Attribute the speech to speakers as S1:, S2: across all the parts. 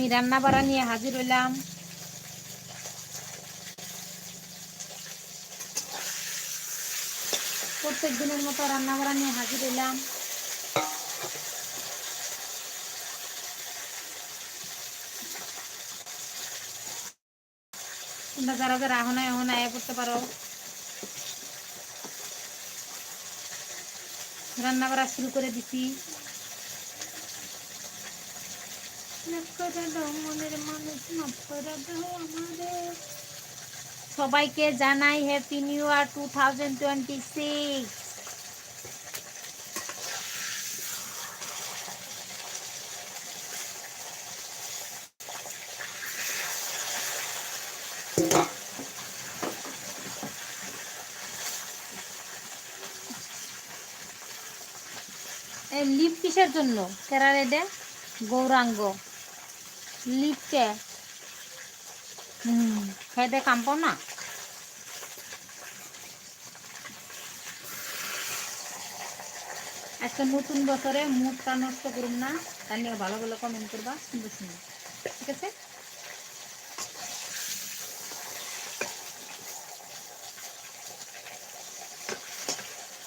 S1: আমি রান্না বাড়া নিয়ে হাজির হইলাম। প্রত্যেক দিনের মতো রান্না বাড়া নিয়ে হাজির হইলাম। তোমরা যারা যারা এখন আয়া করতে পারো। রান্না বাড়া শুরু করে দিছি মাফ করে দাও মনের মানুষ মাফ করে দাও আমাদের সবাইকে জানাই happy new year two thousand twenty six leap কিসের জন্য? কেরারেডে গৌরাঙ্গ। হুম, খেতে কাম না? একটা নতুন বছরে মুডটা নষ্ট করুন না তার নিয়ে ভালো ভালো কমেন্ট করবা, সুন্দর সুন্দর। ঠিক আছে?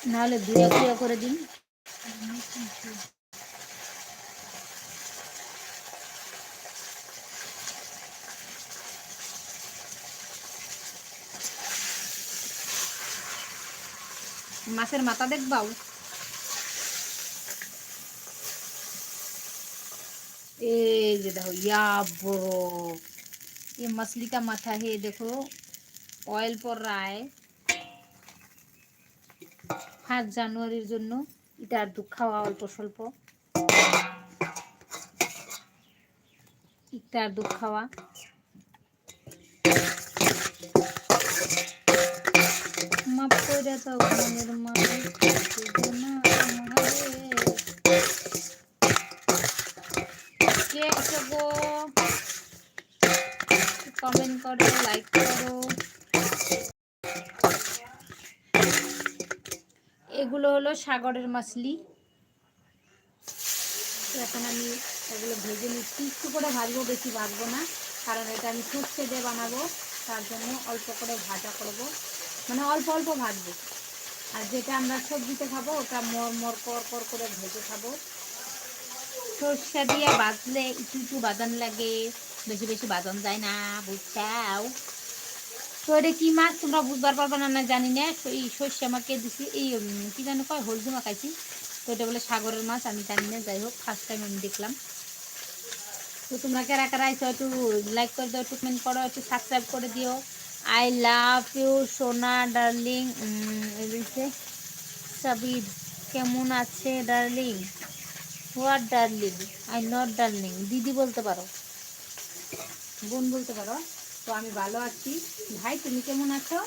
S1: নাহলে দূরে করে দিন। মাছের মাথা দেখবাও এই যে দেখো ইয়া বড় ये मछली का माथा है देखो অয়েল পর রায় ফার্স্ট জানুয়ারির জন্য এটার দুধ খাওয়া অল্প স্বল্প ইটার দুধ খাওয়া কমেন্ট করো লাইক করো এগুলো হলো সাগরের মাছলি। এখন আমি এগুলো ভেজে নিচ্ছি। একটু করে ভাজবো, বেশি ভাজবো না, কারণ এটা আমি সর্ষে দিয়ে বানাবো, তার জন্য অল্প করে ভাজা করব। মানে অল্প অল্প ভাজবো। আর যেটা আমরা সবজিতে খাব, ওটা মর মর, কর কর করে ভেজে খাব। সর্ষে দিয়ে বাজলে একটু একটু বাদান লাগে। বেশি বেশি বাদান যায় না, বুঝছাও? তো এটা কি মাছ? তোমরা বুঝবার পারবে না না জানি না। এই সর্ষে আমাকে দিছি, এই কি জানো কয় হলদি মাখাইছি তো এটা বলে সাগরের মাছ, আমি জানি না, যাই হোক ফার্স্ট টাইম আমি দেখলাম। তো তোমরা কারা কারা আইসো একটু লাইক করে দাও, একটু কমেন্ট করো, একটু সাবস্ক্রাইব করে দিও। আই লাভ ইউ সোনা ডার্লিং এদিকে সাবির কেমন আছে darling what darling I not darling দিদি বলতে পারো। বোন বলতে পারো। তো আমি ভালো আছি। ভাই, তুমি কেমন আছো?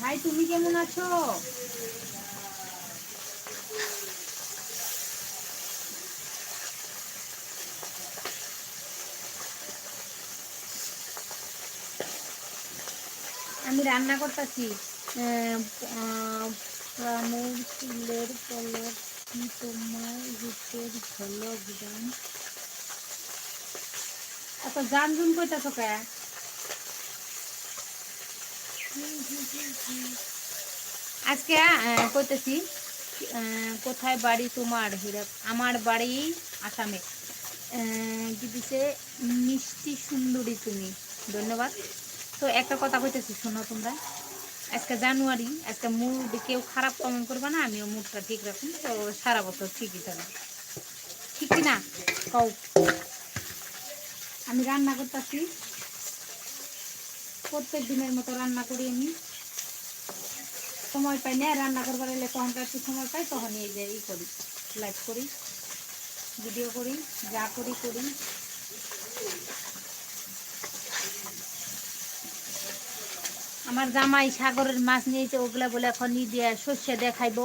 S1: ভাই, তুমি কেমন আছো? আমি রান্না করতেছি প্রাণের ফুলের পলক কি তোমার রূপের ঝলক গান এত গান জুন কইতাছ কে? আজকে আহ, কোথায় বাড়ি তোমার হীরক আমার বাড়ি আসামে। কি দিছে? মিষ্টি সুন্দরী তুমি। ধন্যবাদ। তো একটা কথা কইতেছি, শোনো তোমরা। আজকে জানুয়ারি, আজকে মুড কেউ খারাপ কমেন্ট করবে না, আমিও মুডটা ঠিক রাখুন। তো সারা বছর ঠিকই থাকবে ঠিক না কও। আমি রান্না করতেছি। প্রত্যেক দিনের মতো রান্না করি আমি সময় পাই না, রান্না করবার এলে তখন একটু সময় পাই তখন এই যে ই করি লাইভ করি ভিডিও করি, যা করি করি। আমার জামাই সাগরের মাছ নিয়েছে, ওগুলা বলে এখন দিয়ে সর্ষে দিয়ে খাইবো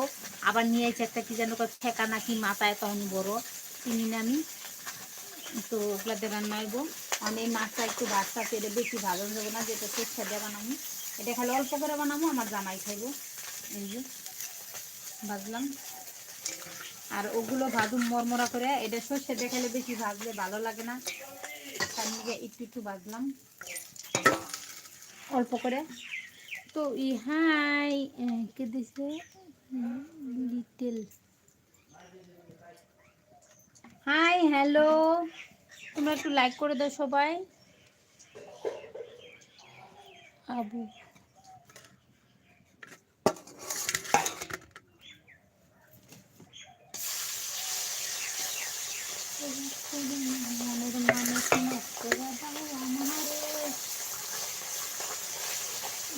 S1: আবার নিয়েছে একটা কি যেন ঠেকা নাকি মাথায় তখন বড়, চিনি না আমি। তো ওগুলা দিয়ে মারবো কারণ এই মাছটা একটু ভাতটা পেরে বেশি ভালো যাব না যেটা সর্ষে দিয়ে আমি এটা খালি অল্প করে বানাবো, আমার জামাই খাইবো। এই যে, ভাজলাম। আর ওগুলো ভাজুম মরমরা করে, এটা সর্ষে দেখালে বেশি ভাজলে ভালো লাগে না। তার নিয়ে একটু একটু ভাজলাম। অল্প করে। তো ই হাই কে দিছে? লিটেল। Hi, hello. তোমরা একটু লাইক করে দাও সবাই। আবু মনের মানুষ নষ্ট বাবা আমারে।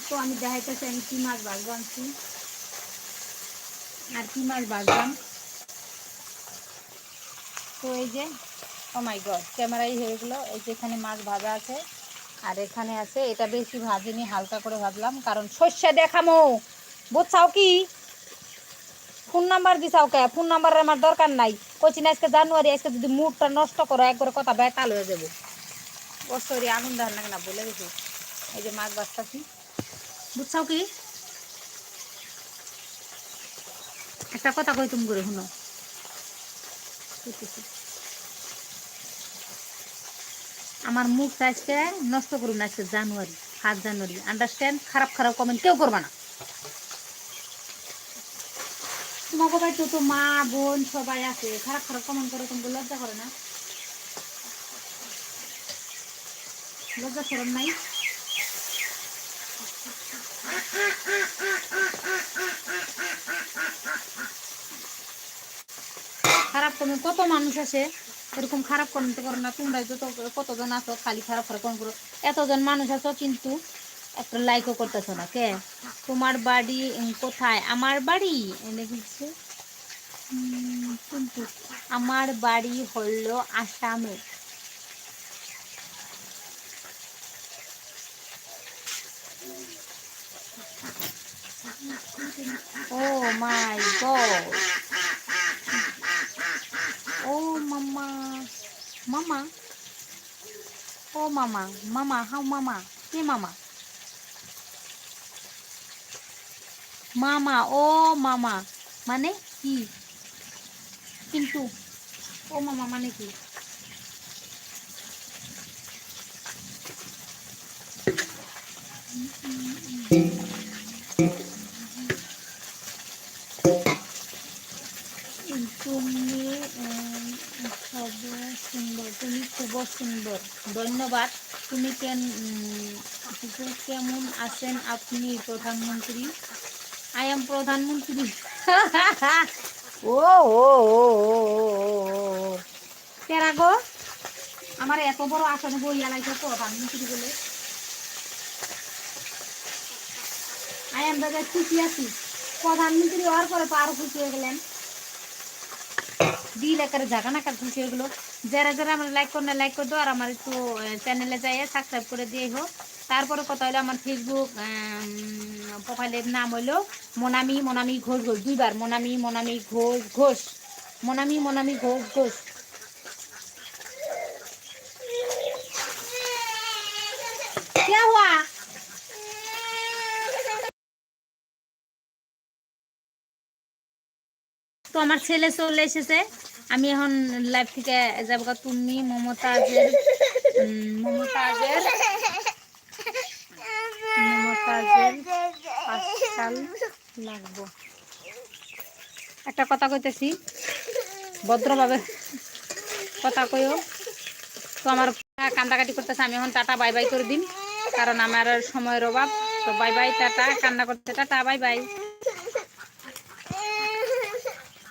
S1: তো আমি দেখাইতেছি আমি কি মাছ ভাজবো আনছি আর কি মাছ ভাজলাম তো এই যে ও মাই গড ক্যামেরাই হয়ে গেলো এই যে এখানে মাছ ভাজা আছে, আর এখানে আছে, এটা বেশি ভাজিনি, হালকা করে ভাজলাম, কারণ শস্য দেখামো। বুঝছাও কি? ফোন নাম্বার দিছাও কে? ফোন নাম্বারের আমার দরকার নাই। কইছি না আজকে জানুয়ারি, আজকে যদি মুডটা নষ্ট করো, একবারে কথা বেতাল হয়ে যাব। বছরই আনন্দ হয় না বলে গেছি এই যে মাছ বাঁচতাছি বুঝছাও কি? একটা কথা কই তুমি করে শুনো। আমার মুখটা আজকে নষ্ট করুন, আজকে জানুয়ারি, সাত জানুয়ারি। আন্ডারস্ট্যান্ড খারাপ খারাপ কমেন্ট কেউ করবা না। তোমাকে বাড়িতে তো মা, বোন সবাই আছে। খারাপ খারাপ কমেন্ট করে তোমাকে লজ্জা করে না? লজ্জা সরম নাই? খারাপ কমেন্ট কত মানুষ আছে এরকম খারাপ কমেন্ট করো না তোমরা যত কতজন আছো, খালি খারাপ খারাপ কমেন্ট করো। এতজন মানুষ আছো, কিন্তু একটা লাইকও করতেছো না, কে? তোমার বাড়ি কোথায়? আমার বাড়ি, এনে কিন্তু আমার বাড়ি হলো আসামে। ও মাই গড ও মামা মামা ও মামা মামা হাউ মামা কে মামা মামা ও মামা মানে কি কিন্তু ও মামা মানে কি তুমি খুব সুন্দর তুমি খুব সুন্দর। ধন্যবাদ। তুমি কেন কেমন আছেন আপনি প্রধানমন্ত্রী? আই এম প্রধানমন্ত্রী। ও ও কেরা গো? আমার এত বড় আসনে বইয়া লাগছে প্রধানমন্ত্রী বলে। আই এম দাদা খুশি আছি প্রধানমন্ত্রী হওয়ার পরে তো আরও খুশি হয়ে গেলেন। দিল একারে জাগা না খুশি হয়ে যারা যারা আমার লাইক করে লাইক করে দাও আর আমার একটু চ্যানেলে যাই সাবস্ক্রাইব করে দিয়ে হোক তারপরে কথা হলো আমার ফেসবুক প্রোফাইলের নাম হলো মোনামি মোনামি ঘোষ ঘোষ, দুইবার, মোনামি মোনামি ঘোষ ঘোষ, মোনামি মোনামি ঘোষ ঘোষ। তো আমার ছেলে চলে এসেছে। আমি এখন লাইভ থেকে যাব তুমি মমতাজের মমতাজের মমতাজের আজকাল লাগবো। একটা কথা কইতেছি, ভদ্রভাবে কথা কইও। তো আমার কান্দাকাটি করতেছে, আমি এখন টাটা বাই বাই করে দিন কারণ আমার সময়ের অভাব। তো বাই বাই টাটা, কান্না করতে, টাটা বাই বাই